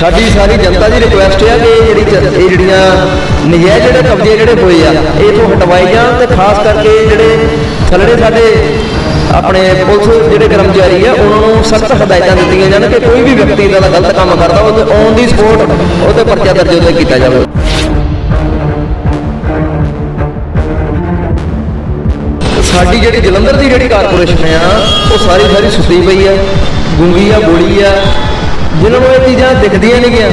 ਸਾਡੀ ਸਾਰੀ ਜਨਤਾ ਦੀ ਰਿਕੁਐਸਟ ਹੈ ਕਿ ਇਹ ਜਿਹੜੀ ਇਹ ਜਿਹੜੀਆਂ ਨਜਾਇਜ਼ ਜਿਹੜੇ ਕਬਜ਼ੇ ਜਿਹੜੇ ਹੋਏ ਆ, ਇਹ ਤੋਂ ਹਟਵਾਏ ਜਾਣ ਤੇ ਖਾਸ ਕਰਕੇ ਜਿਹੜੇ ਥੱਲੜੇ ਸਾਡੇ ਆਪਣੇ ਪੁਲਿਸ ਜਿਹੜੇ ਕਰਮਚਾਰੀ ਆ, ਉਹਨਾਂ ਨੂੰ ਸਖਤ ਹਦਾਇਤਾਂ ਦਿੱਤੀਆਂ ਜਾਣ ਕਿ ਕੋਈ ਵੀ ਵਿਅਕਤੀ ਦਾ ਗਲਤ ਕੰਮ ਕਰਦਾ ਉਹ ਤੇ ਔਨ ਦੀ ਸਪੋਰਟ ਉਹਤੇ ਪਰਚਾ ਦਰਜ ਉਹਤੇ ਕੀਤਾ ਜਾਵੇ। ਸਾਡੀ ਜਿਹੜੀ ਜਲੰਧਰ ਦੀ ਜਿਹੜੀ ਕਾਰਪੋਰੇਸ਼ਨ ਆ, ਉਹ ਸਾਰੀ ਸਾਰੀ ਸੁੱਤੀ ਪਈ ਆ, ਗੁੰਗੀ ਆ ਗੋਲੀ ਆ ਜਿਨ੍ਹਾਂ ਨੂੰ ਇਹ ਚੀਜ਼ਾਂ ਦਿਖਦੀਆਂ ਨਹੀਂ ਗਿਆ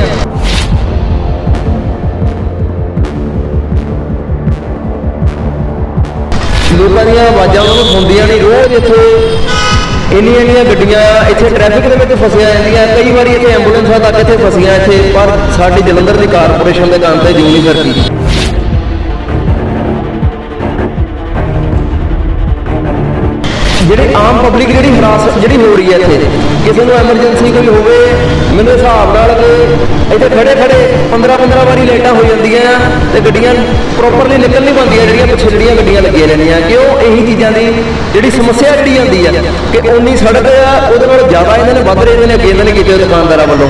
ਲੋਕਾਂ ਦੀਆਂ ਆਵਾਜ਼ਾਂ ਉਹਨਾਂ ਨੂੰ ਸੁਣਦੀਆਂ ਨਹੀਂ ਰੋਜ਼ ਇੱਥੇ ਇੰਨੀਆਂ ਇੰਨੀਆਂ ਗੱਡੀਆਂ, ਇੱਥੇ ਟ੍ਰੈਫਿਕ ਦੇ ਵਿੱਚ ਫਸੀਆਂ ਜਾਂਦੀਆਂ। ਕਈ ਵਾਰੀ ਇੱਥੇ ਐਂਬੂਲੈਂਸਾਂ ਤੱਕ ਇੱਥੇ ਫਸੀਆਂ ਇੱਥੇ, ਪਰ ਸਾਡੀ ਜਲੰਧਰ ਦੀ ਕਾਰਪੋਰੇਸ਼ਨ ਦੇ ਕੰਮ ਤੇ ਜੂੰ ਨਹੀਂ ਸਰਕੀ ਜਿਹੜੀ ਆਮ ਪਬਲਿਕ ਜਿਹੜੀ ਹਰਾਸ ਜਿਹੜੀ ਹੋ ਰਹੀ ਹੈ ਇੱਥੇ, ਕਿਸੇ ਨੂੰ ਐਮਰਜੈਂਸੀ ਕੋਈ ਹੋਵੇ ਮੈਨੂੰ ਹਿਸਾਬ ਨਾਲ ਕਿ ਇੱਥੇ ਖੜੇ ਖੜੇ 15 15 ਵਾਰੀ ਲੇਟਾਂ ਹੋ ਜਾਂਦੀਆਂ ਆ ਤੇ ਗੱਡੀਆਂ ਪ੍ਰੋਪਰਲੀ ਨਿਕਲ ਨਹੀਂ ਪਾਉਂਦੀਆਂ, ਜਿਹੜੀਆਂ ਪਿੱਛੇ ਗੱਡੀਆਂ ਲੱਗੀਆਂ ਰਹਿੰਦੀਆਂ। ਕਿਉਂ? ਇਹੀ ਚੀਜ਼ਾਂ ਦੀ ਜਿਹੜੀ ਸਮੱਸਿਆ ਜਿਹੜੀ ਆਉਂਦੀ ਆ, ਕਿ ਉਨੀ ਸੜਕ ਆ, ਉਹਦੇ ਨਾਲ ਜ਼ਿਆਦਾ ਇਹਨਾਂ ਨੇ ਵੱਧ ਰਹੇ ਨੇ, ਅੱਗੇ ਇਹਨਾਂ ਨੇ ਕੀਤੇ ਦੁਕਾਨਦਾਰਾਂ ਵੱਲੋਂ।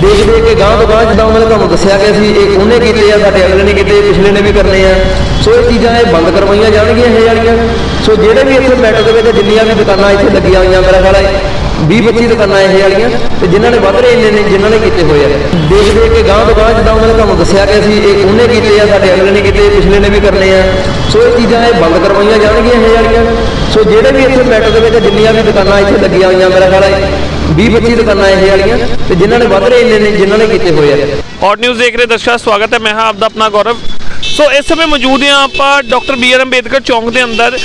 ਦੇਖ ਦੇਖ ਕੇ ਗਾਂਹ ਤੋਂ ਗਾਂਹ ਜਿੱਦਾਂ ਉਹਨਾਂ ਨੇ ਤੁਹਾਨੂੰ ਦੱਸਿਆ ਕਿ ਅਸੀਂ ਇਹ ਉਹਨੇ ਕੀਤੇ ਆ, ਸਾਡੇ ਅਗਲੇ ਨੇ ਕੀਤੇ, ਪਿਛਲੇ ਨੇ ਵੀ ਕਰਨੇ ਆ। ਸੋ ਇਹ ਚੀਜ਼ਾਂ ਇਹ ਬੰਦ ਕਰਵਾਈਆਂ ਜਾਣਗੀਆਂ, ਇਹ ਵਾਲੀਆਂ। ਸੋ ਜਿਹੜੇ ਵੀ ਇੱਥੇ ਮੈਟਰ ਦੇ ਵਿੱਚ ਜਿੰਨੀਆਂ ਵੀ ਦੁਕਾਨਾਂ ਇੱਥੇ ਲੱਗੀਆਂ ਹੋਈਆਂ, ਮੇਰਾ ਖਿਆਲ ਹੈ 20 25 ਦੁਕਾਨਾਂ ਇਹ ਵਾਲੀਆਂ ਤੇ ਜਿਨ੍ਹਾਂ ਨੇ ਵੱਧ ਰਹੇ ਨੇ ਨੇ, ਜਿਨ੍ਹਾਂ ਨੇ ਕੀਤੇ ਹੋਏ ਆ। ਦੇਖ ਦੇਖ ਕੇ ਗਾਂਹ ਤੋਂ ਗਾਂਹ ਜਿੱਦਾਂ ਉਹਨਾਂ ਨੇ ਤੁਹਾਨੂੰ ਦੱਸਿਆ ਕਿ ਅਸੀਂ ਇਹ ਉਹਨੇ ਕੀਤੇ ਆ, ਸਾਡੇ ਅਗਲੇ ਨੇ ਕੀਤੇ, ਪਿਛਲੇ ਨੇ ਵੀ ਕਰਨੇ ਆ। ਸੋ ਇਹ ਚੀਜ਼ਾਂ ਇਹ ਬੰਦ ਕਰਵਾਈਆਂ ਜਾਣਗੀਆਂ ਇਹ ਵਾਲੀਆਂ। ਸੋ ਜਿਹੜੇ ਵੀ ਇੱਥੇ ਮੈਟਰ ਦੇ ਵਿੱਚ ਜਿੰਨੀਆਂ ਵੀ ਦੁਕਾਨਾਂ ਇੱਥੇ ਲੱਗੀਆਂ ਹੋਈਆਂ, ਮੇਰਾ ਖਿਆਲ ਹੈ 20 25 ਦੁਕਾਨਾਂ ਇਹ ਵਾਲੀਆਂ ਤੇ ਜਿਨ੍ਹਾਂ ਨੇ ਵੱਧ ਰਹੇ ਨੇ, ਜਿਨ੍ਹਾਂ ਨੇ ਕੀਤੇ ਹੋਏ ਆ। ਹੌਟ ਨਿਊਜ਼ ਦੇਖ ਰਹੇ ਦਰਸ਼ਕਾਂ, ਸਵਾਗਤ ਹੈ। ਮੈਂ ਹਾਂ ਆਪਦਾ ਆਪਣਾ ਗੌਰਵ। ਸੋ ਇਸ ਸਮੇਂ ਮੌਜੂਦ ਹਾਂ ਆਪਾਂ ਡਾਕਟਰ ਬੀ ਆਰ ਅੰਬੇਦਕਰ ਚੌਂਕ ਦੇ ਅੰਦਰ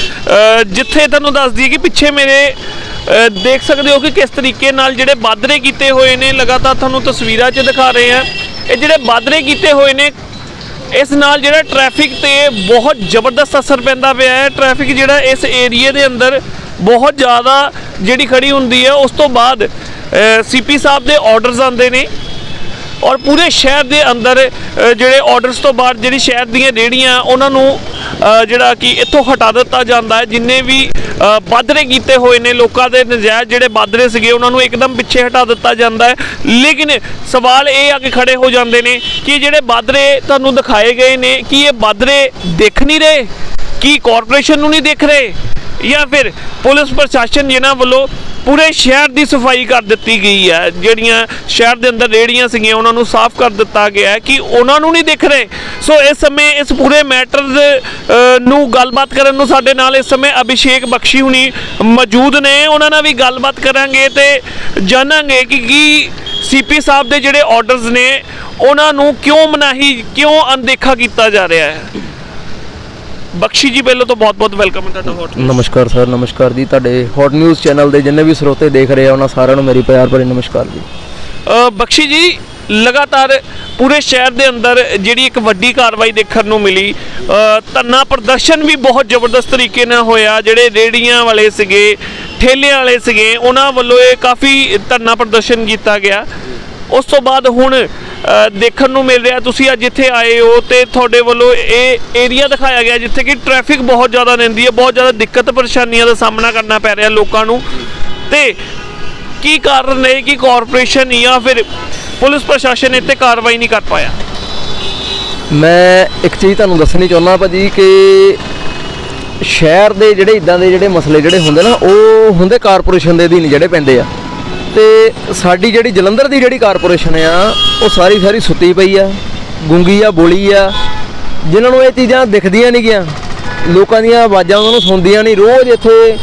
ਜਿੱਥੇ ਤੁਹਾਨੂੰ ਦੱਸ ਦਈਏ ਕਿ ਪਿੱਛੇ ਮੇਰੇ ਦੇਖ ਸਕਦੇ ਹੋ ਕਿ ਕਿਸ ਤਰੀਕੇ ਨਾਲ ਜਿਹੜੇ ਬਾਦਰੇ ਕੀਤੇ ਹੋਏ ਨੇ, ਲਗਾਤਾਰ ਤੁਹਾਨੂੰ ਤਸਵੀਰਾਂ 'ਚ ਦਿਖਾ ਰਹੇ ਹਾਂ। ਇਹ ਜਿਹੜੇ ਬਾਦਰੇ ਕੀਤੇ ਹੋਏ ਨੇ, ਇਸ ਨਾਲ ਜਿਹੜਾ ਟ੍ਰੈਫਿਕ ਤੇ ਬਹੁਤ ਜ਼ਬਰਦਸਤ ਅਸਰ ਪੈਂਦਾ ਪਿਆ ਹੈ। ਟ੍ਰੈਫਿਕ ਜਿਹੜਾ ਇਸ ਏਰੀਏ ਦੇ ਅੰਦਰ ਬਹੁਤ ਜ਼ਿਆਦਾ ਜਿਹੜੀ ਖੜੀ ਹੁੰਦੀ ਹੈ, ਉਸ ਤੋਂ ਬਾਅਦ ਸੀਪੀ ਸਾਹਿਬ ਦੇ ਆਰਡਰਸ ਆਉਂਦੇ ਨੇ। ਔਰ ਪੂਰੇ ਸ਼ਹਿਰ ਦੇ ਅੰਦਰ ਜਿਹੜੇ ਆਰਡਰਸ ਤੋਂ ਬਾਅਦ ਜਿਹੜੀ ਸ਼ਹਿਰ ਦੀਆਂ ਰੇੜੀਆਂ ਉਹਨਾਂ ਨੂੰ ਜਿਹੜਾ ਕਿ ਇੱਥੋਂ ਹਟਾ ਦਿੱਤਾ ਜਾਂਦਾ ਹੈ ਜਿੰਨੇ ਵੀ ਅ, ਬਾਦਰੇ ਕੀਤੇ ਹੋਏ ਨੇ ਲੋਕਾਂ ਦੇ ਨਜਾਇਜ਼ ਜਿਹੜੇ ਬਾਦਰੇ ਸੀਗੇ ਉਹਨਾਂ ਨੂੰ ਇੱਕਦਮ ਪਿੱਛੇ ਹਟਾ ਦਿੱਤਾ ਜਾਂਦਾ ਹੈ। ਲੇਕਿਨ ਸਵਾਲ ਇਹ ਆ ਕੇ ਖੜੇ ਹੋ ਜਾਂਦੇ ਨੇ ਕਿ ਜਿਹੜੇ ਬਾਦਰੇ ਤੁਹਾਨੂੰ ਦਿਖਾਏ ਗਏ ਨੇ ਕਿ ਇਹ ਬਾਦਰੇ ਦੇਖ ਨਹੀਂ ਰਹੇ? ਕੀ ਕਾਰਪੋਰੇਸ਼ਨ ਨੂੰ ਨਹੀਂ ਦੇਖ ਰਹੇ? ਜਾਂ ਫਿਰ ਪੁਲਿਸ ਪ੍ਰਸ਼ਾਸਨ ਜਿਨ੍ਹਾਂ ਵੱਲੋਂ ਪੂਰੇ ਸ਼ਹਿਰ ਦੀ ਸਫ਼ਾਈ ਕਰ ਦਿੱਤੀ ਗਈ ਹੈ, ਜਿਹੜੀਆਂ ਸ਼ਹਿਰ ਦੇ ਅੰਦਰ ਰੇੜੀਆਂ ਸੀਗੀਆਂ, ਉਹਨਾਂ ਨੂੰ ਸਾਫ਼ ਕਰ ਦਿੱਤਾ ਗਿਆ ਹੈ ਕਿ ਉਹਨਾਂ ਨੂੰ ਨਹੀਂ ਦਿਖ ਰਹੇ? ਸੋ ਇਸ ਸਮੇਂ ਇਸ ਪੂਰੇ ਮੈਟਰ ਨੂੰ ਗੱਲਬਾਤ ਕਰਨ ਨੂੰ ਸਾਡੇ ਨਾਲ ਇਸ ਸਮੇਂ ਅਭਿਸ਼ੇਕ ਬਖਸ਼ੀ ਹੁਣੀ ਮੌਜੂਦ ਨੇ। ਉਹਨਾਂ ਨਾਲ ਵੀ ਗੱਲਬਾਤ ਕਰਾਂਗੇ ਤੇ ਜਾਣਾਂਗੇ ਕਿ ਕੀ ਸੀਪੀ ਸਾਹਿਬ ਦੇ ਜਿਹੜੇ ਆਰਡਰਸ ਨੇ, ਉਹਨਾਂ ਨੂੰ ਕਿਉਂ ਮਨਾਹੀ, ਕਿਉਂ ਅਣਦੇਖਾ ਕੀਤਾ ਜਾ ਰਿਹਾ ਹੈ? ਬਖਸ਼ੀ ਜੀ ਪਹਿਲਾਂ ਤੋਂ ਬਹੁਤ ਬਹੁਤ ਵੈਲਕਮ ਹੈ ਤੁਹਾਡਾ ਹੋਟ ਨਮਸਕਾਰ ਸਰ ਨਮਸਕਾਰ ਜੀ। ਤੁਹਾਡੇ ਹੌਟ ਨਿਊਜ਼ ਚੈਨਲ ਦੇ ਜਿੰਨੇ ਵੀ ਸਰੋਤੇ ਦੇਖ ਰਹੇ ਆ ਉਹਨਾਂ ਸਾਰਿਆਂ ਨੂੰ ਮੇਰੀ ਪਿਆਰ ਭਰੀ ਨਮਸਕਾਰ ਜੀ। ਬਖਸ਼ੀ ਜੀ ਲਗਾਤਾਰ ਪੂਰੇ ਸ਼ਹਿਰ ਦੇ ਅੰਦਰ ਜਿਹੜੀ ਇੱਕ ਵੱਡੀ ਕਾਰਵਾਈ ਦੇਖਣ ਨੂੰ ਮਿਲੀ ਧਰਨਾ ਪ੍ਰਦਰਸ਼ਨ ਵੀ ਬਹੁਤ ਜ਼ਬਰਦਸਤ ਤਰੀਕੇ ਨਾਲ ਹੋਇਆ। ਜਿਹੜੇ ਰੇੜੀਆਂ ਵਾਲੇ ਸੀਗੇ ਠੇਲਿਆਂ ਵਾਲੇ ਸੀਗੇ ਉਹਨਾਂ ਵੱਲੋਂ ਇਹ ਕਾਫੀ ਧਰਨਾ ਪ੍ਰਦਰਸ਼ਨ ਕੀਤਾ ਗਿਆ। ਉਸ ਤੋਂ ਬਾਅਦ ਹੁਣ ਦੇਖਣ ਨੂੰ ਮਿਲ ਰਿਹਾ। ਤੁਸੀਂ ਅੱਜ ਇੱਥੇ ਆਏ ਹੋ ਤੇ ਤੁਹਾਡੇ ਵੱਲੋਂ ਇਹ ਏਰੀਆ ਦਿਖਾਇਆ ਗਿਆ ਜਿੱਥੇ ਕਿ ਟ੍ਰੈਫਿਕ ਬਹੁਤ ਜ਼ਿਆਦਾ ਰਹਿੰਦੀ ਹੈ, ਬਹੁਤ ਜ਼ਿਆਦਾ ਦਿੱਕਤ ਪਰੇਸ਼ਾਨੀਆਂ ਦਾ ਸਾਹਮਣਾ ਕਰਨਾ ਪੈ ਰਿਹਾ ਲੋਕਾਂ ਨੂੰ। ਤੇ ਕੀ ਕਾਰਨ ਹੈ ਕਿ ਕਾਰਪੋਰੇਸ਼ਨ ਜਾਂ ਫਿਰ ਪੁਲਿਸ ਪ੍ਰਸ਼ਾਸਨ ਇੱਥੇ ਕਾਰਵਾਈ ਨਹੀਂ ਕਰ ਪਾਇਆ? ਮੈਂ ਇੱਕ ਚੀਜ਼ ਤੁਹਾਨੂੰ ਦੱਸਣੀ ਚਾਹੁੰਦਾ ਭਾਜੀ ਕਿ ਸ਼ਹਿਰ ਦੇ ਜਿਹੜੇ ਇਦਾਂ ਦੇ ਜਿਹੜੇ ਮਸਲੇ ਜਿਹੜੇ ਹੁੰਦੇ ਨਾ, ਉਹ ਹੁੰਦੇ ਕਾਰਪੋਰੇਸ਼ਨ ਦੇ ਅਧੀਨ ਜਿਹੜੇ ਪੈਂਦੇ ਆ। ਤੇ ਸਾਡੀ ਜਿਹੜੀ ਜਲੰਧਰ ਦੀ ਜਿਹੜੀ ਕਾਰਪੋਰੇਸ਼ਨ ਆ, ਉਹ ਸਾਰੀ ਸਾਰੀ ਸੁੱਤੀ ਪਈ ਆ, ਗੁੰਗੀ ਆ, ਬੋਲੀ ਆ। ਜਿਨ੍ਹਾਂ ਨੂੰ ਇਹ ਚੀਜ਼ਾਂ ਦਿਖਦੀਆਂ ਨਹੀਂ ਗਿਆ ਲੋਕਾਂ ਦੀਆਂ ਆਵਾਜ਼ਾਂ ਉਹਨਾਂ ਨੂੰ ਸੁਣਦੀਆਂ ਨਹੀਂ ਰੋਜ਼ ਇੱਥੇ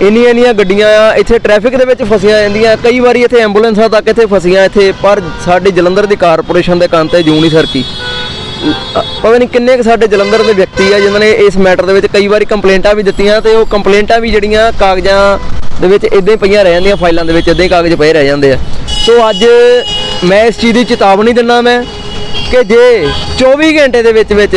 ਇੰਨੀਆਂ ਇੰਨੀਆਂ ਗੱਡੀਆਂ ਆ, ਇੱਥੇ ਟ੍ਰੈਫਿਕ ਦੇ ਵਿੱਚ ਫਸੀਆਂ ਜਾਂਦੀਆਂ। ਕਈ ਵਾਰੀ ਇੱਥੇ ਐਂਬੂਲੈਂਸਾਂ ਤੱਕ ਇੱਥੇ ਫਸੀਆਂ ਇੱਥੇ, ਪਰ ਸਾਡੀ ਜਲੰਧਰ ਦੀ ਕਾਰਪੋਰੇਸ਼ਨ ਦੇ ਕੰਨ ਤੇ ਜੂੰ ਨਹੀਂ ਸਰਕੀ। ਪਤਾ ਨਹੀਂ ਕਿੰਨੇ ਕੁ ਸਾਡੇ ਜਲੰਧਰ ਦੇ ਵਿਅਕਤੀ ਆ, ਜਿਨ੍ਹਾਂ ਨੇ ਇਸ ਮੈਟਰ ਦੇ ਵਿੱਚ ਕਈ ਵਾਰੀ ਕੰਪਲੇਂਟਾਂ ਵੀ ਦਿੱਤੀਆਂ ਤੇ ਉਹ ਕੰਪਲੇਂਟਾਂ ਵੀ ਜਿਹੜੀਆਂ ਕਾਗਜ਼ਾਂ ਦੇ ਵਿੱਚ ਇਦਾਂ ਹੀ ਪਈਆਂ ਰਹਿ ਜਾਂਦੀਆਂ, ਫਾਈਲਾਂ ਦੇ ਵਿੱਚ ਇਦਾਂ ਹੀ ਕਾਗਜ਼ ਪਏ ਰਹਿ ਜਾਂਦੇ ਆ। ਸੋ ਅੱਜ ਮੈਂ ਇਸ ਚੀਜ਼ ਦੀ ਚੇਤਾਵਨੀ ਦਿੰਦਾ ਮੈਂ ਕਿ ਜੇ 24 ਘੰਟੇ ਦੇ ਵਿੱਚ ਵਿੱਚ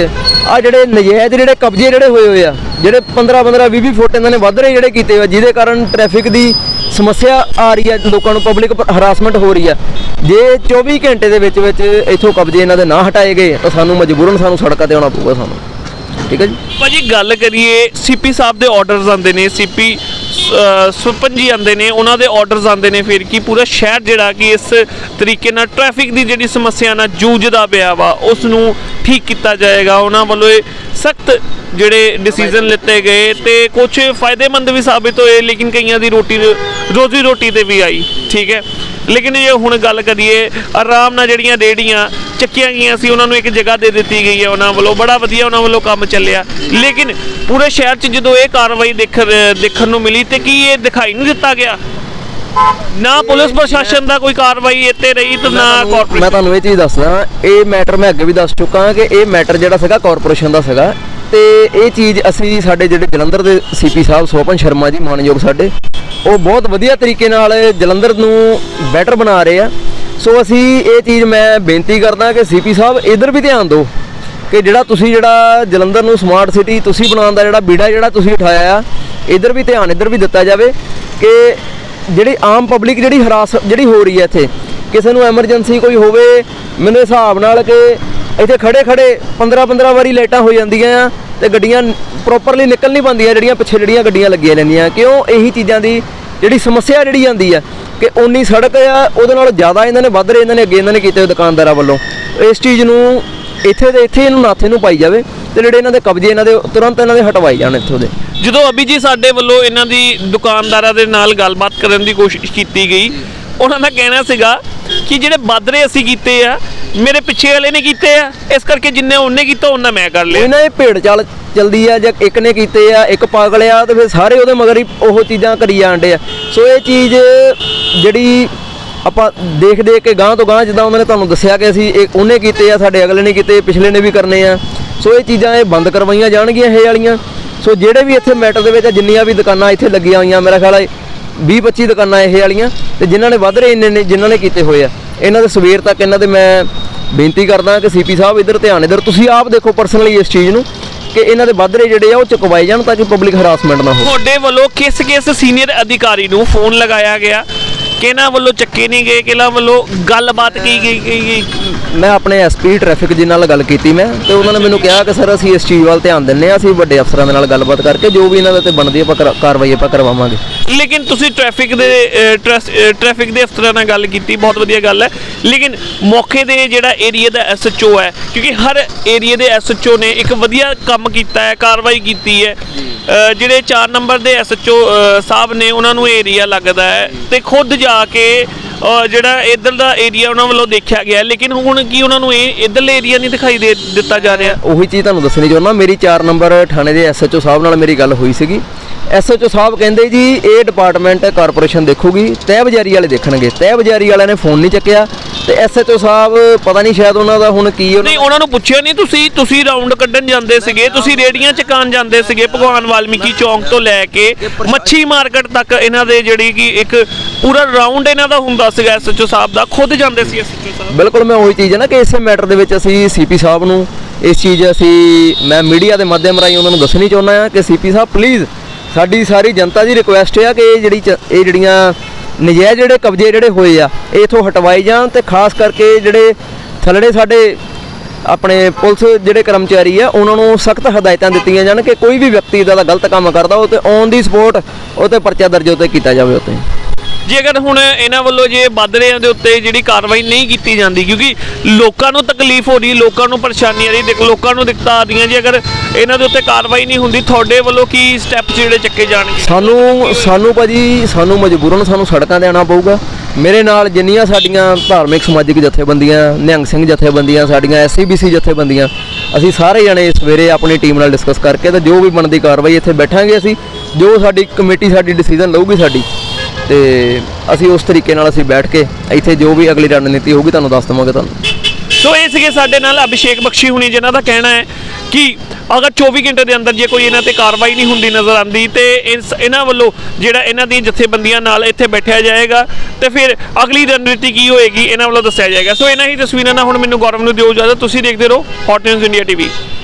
ਆ ਜਿਹੜੇ ਨਜਾਇਜ਼ ਜਿਹੜੇ ਕਬਜ਼ੇ ਜਿਹੜੇ ਹੋਏ ਹੋਏ ਆ ਜਿਹੜੇ 15 15 20 20 ਫੁੱਟ ਇਹਨਾਂ ਨੇ ਵੱਧ ਰਹੇ ਜਿਹੜੇ ਕੀਤੇ ਹੋਏ ਆ, ਜਿਹਦੇ ਕਾਰਨ ਟ੍ਰੈਫਿਕ ਦੀ ਸਮੱਸਿਆ ਆ ਰਹੀ ਹੈ ਲੋਕਾਂ ਨੂੰ ਪਬਲਿਕ ਹਰਾਸਮੈਂਟ ਹੋ ਰਹੀ ਆ। ਜੇ 24 ਘੰਟੇ ਦੇ ਵਿੱਚ ਵਿੱਚ ਇਥੋਂ ਕਬਜ਼ੇ ਇਹਨਾਂ ਦੇ ਨਾ ਹਟਾਏ ਗਏ ਤਾਂ ਸਾਨੂੰ ਮਜਬੂਰਨ ਸਾਨੂੰ ਸੜਕਾਂ ਤੇ ਆਉਣਾ ਪਊਗਾ ਸਾਨੂੰ। ਠੀਕ ਹੈ ਜੀ? ਭਾਜੀ ਗੱਲ ਕਰੀਏ ਸੀਪੀ ਸਾਹਿਬ ਦੇ ਆਰਡਰਸ ਆਉਂਦੇ ਨੇ ਸੀਪੀ ਸੁਪਨ ਆਉਂਦੇ ਨੇ, ਉਹਨਾਂ ਦੇ ਆਰਡਰਸ ਆਉਂਦੇ ਨੇ ਫਿਰ ਕਿ ਪੂਰਾ ਸ਼ਹਿਰ ਜਿਹੜਾ ਕਿ ਇਸ ਤਰੀਕੇ ਨਾਲ ਟ੍ਰੈਫਿਕ ਦੀ ਜਿਹੜੀ ਸਮੱਸਿਆ ਨਾਲ ਜੂਝਦਾ ਪਿਆ ਵਾ ਉਸ ਨੂੰ ਠੀਕ ਕੀਤਾ ਜਾਏਗਾ। ਉਹਨਾਂ ਵੱਲੋਂ ਇਹ ਸਖਤ ਜਿਹੜੇ ਡਿਸੀਜਨ ਲਿੱਤੇ ਗਏ ਤੇ ਕੁਝ ਫਾਇਦੇਮੰਦ ਵੀ ਸਾਬਿਤ ਹੋਏ, ਲੇਕਿਨ ਕਈਆਂ ਦੀ ਰੋਟੀ, ਰੋਜ਼ੀ ਰੋਟੀ ਤੇ ਵੀ ਆਈ, ਠੀਕ ਹੈ। ਲੇਕਿਨ ਜੇ ਹੁਣ ਗੱਲ ਕਰੀਏ ਆਰਾਮ ਨਾਲ ਜਿਹੜੀਆਂ ਰੇੜੀਆਂ ਚੱਕੀਆਂ ਗਈਆਂ ਸੀ ਉਹਨਾਂ ਨੂੰ ਇੱਕ ਜਗ੍ਹਾ ਦੇ ਦਿੱਤੀ ਗਈ ਹੈ ਉਹਨਾਂ ਵੱਲੋਂ ਬੜਾ ਵਧੀਆ ਉਹਨਾਂ ਵੱਲੋਂ ਕੰਮ ਚੱਲਿਆ। ਲੇਕਿਨ ਪੂਰੇ ਸ਼ਹਿਰ 'ਚ ਜਦੋਂ ਇਹ ਕਾਰਵਾਈ ਦੇਖ ਦੇਖਣ ਨੂੰ ਮਿਲੀ ਤੇ ਕੀ ਇਹ ਦਿਖਾਈ ਨਹੀਂ ਦਿੱਤਾ ਗਿਆ? ਨਾ ਪੁਲਿਸ ਪ੍ਰਸ਼ਾਸਨ ਦਾ ਕੋਈ ਕਾਰਵਾਈ ਇੱਥੇ ਰਹੀ ਤੇ ਨਾ ਮੈਂ ਕਾਰਪੋਰੇਸ਼ਨ ਤੁਹਾਨੂੰ ਇਹ ਚੀਜ਼ ਦੱਸਦਾ ਇਹ ਮੈਟਰ ਮੈਂ ਅੱਗੇ ਵੀ ਦੱਸ ਚੁੱਕਾ ਕਿ ਇਹ ਮੈਟਰ ਜਿਹੜਾ ਸੀਗਾ ਕਾਰਪੋਰੇਸ਼ਨ ਦਾ ਸੀਗਾ। ਤੇ ਇਹ ਚੀਜ਼ ਅਸੀਂ ਸਾਡੇ ਜਿਹੜੇ ਜਲੰਧਰ ਦੇ ਸੀਪੀ ਸਾਹਿਬ ਸੋਪਨ ਸ਼ਰਮਾ ਜੀ, ਮਾਨਯੋਗ ਸਾਡੇ, ਉਹ ਬਹੁਤ ਵਧੀਆ ਤਰੀਕੇ ਨਾਲ ਜਲੰਧਰ ਨੂੰ ਬੈਟਰ ਬਣਾ ਰਹੇ ਆ। ਸੋ ਅਸੀਂ ਇਹ ਚੀਜ਼ ਮੈਂ ਬੇਨਤੀ ਕਰਦਾ ਕਿ ਸੀਪੀ ਸਾਹਿਬ ਇਧਰ ਵੀ ਧਿਆਨ ਦਿਓ ਕਿ ਜਿਹੜਾ ਤੁਸੀਂ ਜਿਹੜਾ ਜਲੰਧਰ ਨੂੰ ਸਮਾਰਟ ਸਿਟੀ ਤੁਸੀਂ ਬਣਾਉਣ ਦਾ ਜਿਹੜਾ ਬੀੜਾ ਜਿਹੜਾ ਤੁਸੀਂ ਉਠਾਇਆ ਆ, ਇਧਰ ਵੀ ਧਿਆਨ ਇਧਰ ਵੀ ਦਿੱਤਾ ਜਾਵੇ ਕਿ ਜਿਹੜੀ ਆਮ ਪਬਲਿਕ ਜਿਹੜੀ ਹਰਾਸ ਜਿਹੜੀ ਹੋ ਰਹੀ ਹੈ ਇੱਥੇ, ਕਿਸੇ ਨੂੰ ਐਮਰਜੈਂਸੀ ਕੋਈ ਹੋਵੇ, ਮੈਨੂੰ ਹਿਸਾਬ ਨਾਲ ਕਿ ਇੱਥੇ ਖੜੇ ਖੜੇ 15 15 ਵਾਰੀ ਲਾਈਟਾਂ ਹੋ ਜਾਂਦੀਆਂ ਆ ਤੇ ਗੱਡੀਆਂ ਪ੍ਰੋਪਰਲੀ ਨਿਕਲ ਨਹੀਂ ਪਾਉਂਦੀਆਂ, ਜਿਹੜੀਆਂ ਪਿੱਛੇ ਜਿਹੜੀਆਂ ਗੱਡੀਆਂ ਲੱਗੀਆਂ ਰਹਿੰਦੀਆਂ। ਕਿਉਂ? ਇਹੀ ਚੀਜ਼ਾਂ ਦੀ ਜਿਹੜੀ ਸਮੱਸਿਆ ਜਿਹੜੀ ਆਉਂਦੀ ਆ ਕਿ ਉਨੀ ਸੜਕ ਆ, ਉਹਦੇ ਨਾਲ ਜ਼ਿਆਦਾ ਇਹਨਾਂ ਨੇ ਵੱਧ ਰਹੇ, ਇਹਨਾਂ ਨੇ ਅੱਗੇ ਇਹਨਾਂ ਨੇ ਕੀਤੇ ਹੋਏ ਦੁਕਾਨਦਾਰਾਂ ਵੱਲੋਂ। ਇਸ ਚੀਜ਼ ਨੂੰ ਇੱਥੇ ਦੇ ਇੱਥੇ ਇਹਨੂੰ ਨਾਥੇ ਨੂੰ ਪਾਈ ਜਾਵੇ ਤੇ ਜਿਹੜੇ ਇਹਨਾਂ ਦੇ ਕਬਜ਼ੇ ਇਹਨਾਂ ਦੇ ਤੁਰੰਤ ਇਹਨਾਂ ਦੇ ਹਟਵਾਏ ਜਾਣ ਇੱਥੋਂ ਦੇ। ਜਦੋਂ ਅਭੀ ਜੀ ਸਾਡੇ ਵੱਲੋਂ ਇਹਨਾਂ ਦੀ ਦੁਕਾਨਦਾਰਾਂ ਦੇ ਨਾਲ ਗੱਲਬਾਤ ਕਰਨ ਦੀ ਕੋਸ਼ਿਸ਼ ਕੀਤੀ ਗਈ, ਉਹਨਾਂ ਦਾ ਕਹਿਣਾ ਸੀਗਾ ਕਿ ਜਿਹੜੇ ਬਾਦਰੇ ਅਸੀਂ ਕੀਤੇ ਆ ਮੇਰੇ ਪਿੱਛੇ ਵਾਲੇ ਨੇ ਕੀਤੇ ਆ। ਇਸ ਕਰਕੇ ਜਿੰਨੇ ਉਹਨੇ ਕੀਤਾ ਉਹਨਾਂ ਮੈਂ ਕਰ ਲਿਆ। ਇਹਨਾਂ ਇਹ ਭੇਡ ਚੱਲ ਚਲਦੀ ਆ, ਜਾਂ ਇੱਕ ਨੇ ਕੀਤੇ ਆ, ਇੱਕ ਪਾਗਲ ਆ, ਤੇ ਫਿਰ ਸਾਰੇ ਉਹਦੇ ਮਗਰ ਹੀ ਉਹ ਚੀਜ਼ਾਂ ਕਰੀ ਜਾਂਦੇ ਆ। ਸੋ ਇਹ ਚੀਜ਼ ਜਿਹੜੀ ਆਪਾਂ ਦੇਖ ਦੇਖ ਕੇ ਗਾਂ ਤੋਂ ਗਾਂ ਜਿੱਦਾਂ ਉਹਨਾਂ ਨੇ ਤੁਹਾਨੂੰ ਦੱਸਿਆ ਕਿ ਅਸੀਂ ਇਹ ਉਹਨੇ ਕੀਤੇ ਆ, ਸਾਡੇ ਅਗਲੇ ਨੇ ਕੀਤੇ, ਪਿਛਲੇ ਨੇ ਵੀ ਕਰਨੇ ਆ। ਸੋ ਇਹ ਚੀਜ਼ਾਂ ਇਹ ਬੰਦ ਕਰਵਾਈਆਂ ਜਾਣਗੀਆਂ ਇਹ ਵਾਲੀਆਂ। ਸੋ ਜਿਹੜੇ ਵੀ ਇੱਥੇ ਮੈਟਰ ਦੇ ਵਿੱਚ ਜਿੰਨੀਆਂ ਵੀ ਦੁਕਾਨਾਂ ਇੱਥੇ ਲੱਗੀਆਂ ਹੋਈਆਂ, ਮੇਰਾ ਖਿਆਲ ਹੈ 20 25 ਦੁਕਾਨਾਂ ਇਹ ਵਾਲੀਆਂ, ਤੇ ਜਿਨ੍ਹਾਂ ਨੇ ਵੱਧ ਰਹੇ ਇੰਨੇ ਨੇ, ਜਿਨ੍ਹਾਂ ਨੇ ਕੀਤੇ ਹੋਏ ਆ। ਇਹਨਾਂ ਦੇ ਸਵੇਰ ਤੱਕ ਇਹਨਾਂ ਦੇ ਮੈਂ ਬੇਨਤੀ ਕਰਦਾ ਕਿ ਸੀਪੀ ਸਾਹਿਬ ਇੱਧਰ ਧਿਆਨ, ਇੱਧਰ ਤੁਸੀਂ ਆਪ ਦੇਖੋ ਪਰਸਨਲੀ ਇਸ ਚੀਜ਼ ਨੂੰ ਕਿ ਇਹਨਾਂ ਦੇ ਵਾਧਰੇ ਜਿਹੜੇ ਆ ਉਹ ਚੁਕਵਾਏ ਜਾਣ ਤਾਂ ਕਿ ਪਬਲਿਕ ਹਰਾਸਮੈਂਟ ਨਾ ਹੋਵੇ। ਤੁਹਾਡੇ ਵੱਲੋਂ ਕਿਸ ਕਿਸ ਸੀਨੀਅਰ ਅਧਿਕਾਰੀ ਨੂੰ ਫੋਨ ਲਗਾਇਆ ਗਿਆ? ਕਿਹਨਾਂ ਵੱਲੋਂ ਚੱਕੇ ਨਹੀਂ ਗਏ ਕਿਹਨਾਂ ਵੱਲੋਂ ਗੱਲਬਾਤ ਕੀ ਗਈ ਗਈ? ਮੈਂ ਆਪਣੇ ਐਸਪੀ ਟ੍ਰੈਫਿਕ ਜੀ ਨਾਲ ਗੱਲ ਕੀਤੀ ਮੈਂ ਤੇ ਉਹਨਾਂ ਨੇ ਮੈਨੂੰ ਕਿਹਾ ਕਿ ਸਰ ਅਸੀਂ ਇਸ ਚੀਜ਼ ਵੱਲ ਧਿਆਨ ਦਿੰਨੇ ਆ ਅਸੀਂ ਵੱਡੇ ਅਫਸਰਾਂ ਦੇ ਨਾਲ ਗੱਲਬਾਤ ਕਰਕੇ ਜੋ ਵੀ ਇਹਨਾਂ ਦੇ ਤੇ ਬਣਦੀ ਆਪਾਂ ਕਰਾ- ਕਾਰਵਾਈ ਆਪਾਂ ਕਰਵਾਵਾਂਗੇ। ਲੇਕਿਨ ਤੁਸੀਂ ਟ੍ਰੈਫਿਕ ਦੇ ਅਹ, ਟਰੈਸ- ਅਹ, ਟ੍ਰੈਫਿਕ ਦੇ ਅਫਸਰਾਂ ਨਾਲ ਗੱਲ ਕੀਤੀ ਬਹੁਤ ਵਧੀਆ ਗੱਲ ਹੈ। ਲੇਕਿਨ ਮੌਕੇ ਦੇ ਜਿਹੜਾ ਏਰੀਆ ਦਾ ਐਸਐਚਓ ਹੈ ਕਿਉਂਕਿ ਹਰ ਏਰੀਆ ਦੇ ਐਸਐਚਓ ਨੇ ਇੱਕ ਵਧੀਆ ਕੰਮ ਕੀਤਾ ਹੈ ਕਾਰਵਾਈ ਕੀਤੀ ਹੈ। ਅਹ, ਜਿਹੜੇ 4 ਨੰਬਰ ਦੇ ਐਸਐਚਓ ਸਾਹਿਬ ਨੇ ਉਹਨਾਂ ਨੂੰ ਏਰੀਆ ਲੱਗਦਾ ਹੈ ਤੇ ਖੁਦ ਜਾ ਕੇ ਜਿਹੜਾ ਇਧਰ ਦਾ ਏਰੀਆ ਉਹਨਾਂ ਵੱਲੋਂ ਦੇਖਿਆ ਗਿਆ। ਲੇਕਿਨ ਹੁਣ ਕੀ ਉਹਨਾਂ ਨੂੰ ਇਹ ਇਧਰਲੇ ਏਰੀਆ ਨਹੀਂ ਦਿਖਾਈ ਦੇ ਦਿੱਤਾ ਜਾ ਰਿਹਾ? ਉਹੀ ਚੀਜ਼ ਤੁਹਾਨੂੰ ਦੱਸਣੀ ਚਾਹੁੰਦਾ। ਮੇਰੀ 4 ਨੰਬਰ ਥਾਣੇ ਦੇ ਐਸਐਚਓ ਸਾਹਿਬ ਨਾਲ ਮੇਰੀ ਗੱਲ ਹੋਈ ਸੀਗੀ। ਐਸਐਚਓ ਸਾਹਿਬ ਕਹਿੰਦੇ ਜੀ, ਇਹ ਡਿਪਾਰਟਮੈਂਟ ਕਾਰਪੋਰੇਸ਼ਨ ਦੇਖੂਗੀ, ਤਹਿ ਬਜ਼ਾਰੀ ਵਾਲੇ ਦੇਖਣਗੇ। ਤਹਿ ਬਜ਼ਾਰੀ ਵਾਲਿਆਂ ਨੇ ਫੋਨ ਨਹੀਂ ਚੱਕਿਆ। ਤੇ ਐਸਐਚਓ ਸਾਹਿਬ ਪਤਾ ਨਹੀਂ ਸ਼ਾਇਦ ਉਹਨਾਂ ਦਾ ਹੁਣ ਕੀ ਨਹੀਂ ਉਹਨਾਂ ਨੂੰ ਪੁੱਛਿਆ ਨਹੀਂ ਤੁਸੀਂ ਤੁਸੀਂ ਰਾਉਂਡ ਕੱਢਣ ਜਾਂਦੇ ਸੀਗੇ ਤੁਸੀਂ ਰੇੜੀਆਂ ਚਕਾਨ ਜਾਂਦੇ ਸੀਗੇ ਭਗਵਾਨ ਵਾਲਮੀਕੀ ਚੌਂਕ ਤੋਂ ਲੈ ਕੇ ਮੱਛੀ ਮਾਰਕੀਟ ਤੱਕ ਇਹਨਾਂ ਦੇ ਜਿਹੜੀ ਕਿ ਇੱਕ ਪੂਰਾ ਰਾਉਂਡ ਇਹਨਾਂ ਦਾ ਹੁੰਦਾ ਸੀਗਾ ਐਸਐਚਓ ਸਾਹਿਬ ਦਾ ਖੁਦ ਜਾਂਦੇ ਸੀ ਐਸਐਚਓ ਸਾਹਿਬ। ਬਿਲਕੁਲ ਮੈਂ ਉਹੀ ਚੀਜ਼ ਹੈ ਨਾ ਕਿ ਇਸੇ ਮੈਟਰ ਦੇ ਵਿੱਚ ਅਸੀਂ ਸੀਪੀ ਸਾਹਿਬ ਨੂੰ ਇਸ ਚੀਜ਼ ਅਸੀਂ ਮੈਂ ਮੀਡੀਆ ਦੇ ਮਾਧਿਅਮ ਰਾਹੀਂ ਉਹਨਾਂ ਨੂੰ ਦੱਸਣੀ ਚਾਹੁੰਦਾ ਹਾਂ ਕਿ ਸੀਪੀ ਸਾਹਿਬ ਪਲੀਜ਼ ਸਾਡੀ ਸਾਰੀ ਜਨਤਾ ਦੀ ਰਿਕੁਐਸਟ ਹੈ ਕਿ ਇਹ ਜਿਹੜੀ ਚ- ਇਹ ਜਿਹੜੀਆਂ ਨਜਾਇਜ਼ ਜਿਹੜੇ ਕਬਜ਼ੇ ਜਿਹੜੇ ਹੋਏ ਆ, ਇਹ ਇਥੋਂ ਹਟਵਾਏ ਜਾਣ ਤੇ ਖਾਸ ਕਰਕੇ ਜਿਹੜੇ ਥੱਲੜੇ ਸਾਡੇ ਆਪਣੇ ਪੁਲਿਸ ਜਿਹੜੇ ਕਰਮਚਾਰੀ ਆ, ਉਹਨਾਂ ਨੂੰ ਸਖਤ ਹਦਾਇਤਾਂ ਦਿੱਤੀਆਂ ਜਾਣ ਕਿ ਕੋਈ ਵੀ ਵਿਅਕਤੀ ਦਾ ਗਲਤ ਕੰਮ ਕਰਦਾ, ਉਹ ਤੇ ਔਨ ਦੀ ਸਪੋਰਟ ਉਹ ਤੇ ਪਰਚਾ ਦਰਜ ਉਤੇ ਕੀਤਾ ਜਾਵੇ ਉਤੇ ਜੇ ਅਗਰ ਹੁਣ ਇਹਨਾਂ ਵੱਲੋਂ ਜੇ ਵਾਧਰਿਆਂ ਦੇ ਉੱਤੇ ਜਿਹੜੀ ਕਾਰਵਾਈ ਨਹੀਂ ਕੀਤੀ ਜਾਂਦੀ, ਕਿਉਂਕਿ ਲੋਕਾਂ ਨੂੰ ਤਕਲੀਫ ਹੋ ਰਹੀ, ਲੋਕਾਂ ਨੂੰ ਪਰੇਸ਼ਾਨੀ ਆ ਰਹੀ, ਦੇਖ ਲੋਕਾਂ ਨੂੰ ਦਿੱਕਤਾਂ ਆ ਰਹੀਆਂ, ਜੇ ਅਗਰ ਇਹਨਾਂ ਦੇ ਉੱਤੇ ਕਾਰਵਾਈ ਨਹੀਂ ਹੁੰਦੀ, ਤੁਹਾਡੇ ਵੱਲੋਂ ਕੀ ਸਟੈਪ ਜਿਹੜੇ ਚੱਕੇ ਜਾਣਗੇ? ਸਾਨੂੰ ਸਾਨੂੰ ਭਾਜੀ, ਸਾਨੂੰ ਮਜਬੂਰਨ ਸਾਨੂੰ ਸੜਕਾਂ ਤੇ ਆਉਣਾ ਪਊਗਾ। ਮੇਰੇ ਨਾਲ ਜਿੰਨੀਆਂ ਸਾਡੀਆਂ ਧਾਰਮਿਕ, ਸਮਾਜਿਕ ਜਥੇਬੰਦੀਆਂ, ਨਿਹੰਗ ਸਿੰਘ ਜਥੇਬੰਦੀਆਂ, ਸਾਡੀਆਂ ਐਸਸੀਬੀਸੀ ਜਥੇਬੰਦੀਆਂ, ਅਸੀਂ ਸਾਰੇ ਜਣੇ ਸਵੇਰੇ ਆਪਣੀ ਟੀਮ ਨਾਲ ਡਿਸਕਸ ਕਰਕੇ ਤੇ ਜੋ ਵੀ ਬਣਦੀ ਕਾਰਵਾਈ ਇੱਥੇ ਬੈਠਾਂਗੇ ਅਸੀਂ, ਜੋ ਸਾਡੀ ਕਮੇਟੀ, ਸਾਡੀ ਡਿਸੀਜਨ ਲਊਗੀ ਸਾਡੀ। ਤੇ ਅਸੀਂ ਉਸ ਤਰੀਕੇ ਨਾਲ ਅਸੀਂ ਬੈਠ ਕੇ ਇੱਥੇ ਜੋ ਵੀ ਅਗਲੀ ਰਣਨੀਤੀ ਹੋਊਗੀ ਤੁਹਾਨੂੰ ਦੱਸ ਦਵਾਂਗੇ ਤੁਹਾਨੂੰ। ਸੋ ਇਹ ਸੀਗੇ ਸਾਡੇ ਨਾਲ ਅਭਿਸ਼ੇਕ ਬਖਸ਼ੀ ਹੁਣੀ, ਜਿਨ੍ਹਾਂ ਦਾ ਕਹਿਣਾ ਹੈ ਕਿ ਅਗਰ 24 ਘੰਟੇ ਦੇ ਅੰਦਰ ਜੇ ਕੋਈ ਇਹਨਾਂ ਤੇ ਕਾਰਵਾਈ ਨਹੀਂ ਹੁੰਦੀ ਨਜ਼ਰ ਆਂਦੀ ਤੇ ਇਸ- ਇਹਨਾਂ ਵੱਲੋਂ ਜਿਹੜਾ ਇਹਨਾਂ ਦੀਆਂ ਜਥੇਬੰਦੀਆਂ ਨਾਲ ਇੱਥੇ ਬੈਠਿਆ ਜਾਏਗਾ, ਤੇ ਫਿਰ ਅਗਲੀ ਰਣਨੀਤੀ ਕੀ ਹੋਏਗੀ, ਇਹਨਾਂ ਵੱਲੋਂ ਦੱਸਿਆ ਜਾਏਗਾ। ਸੋ ਇਹਨਾਂ ਹੀ ਤਸਵੀਰਾਂ ਨਾਲ ਹੁਣ ਮੈਨੂੰ ਗੌਰਵ ਨੂੰ ਦਿਓ ਇਜਾਜ਼ਤ, ਤੁਸੀਂ ਦੇਖਦੇ ਰਹੋ ਹੌਟ ਨਿਊਜ਼ ਇੰਡੀਆ ਟੀਵੀ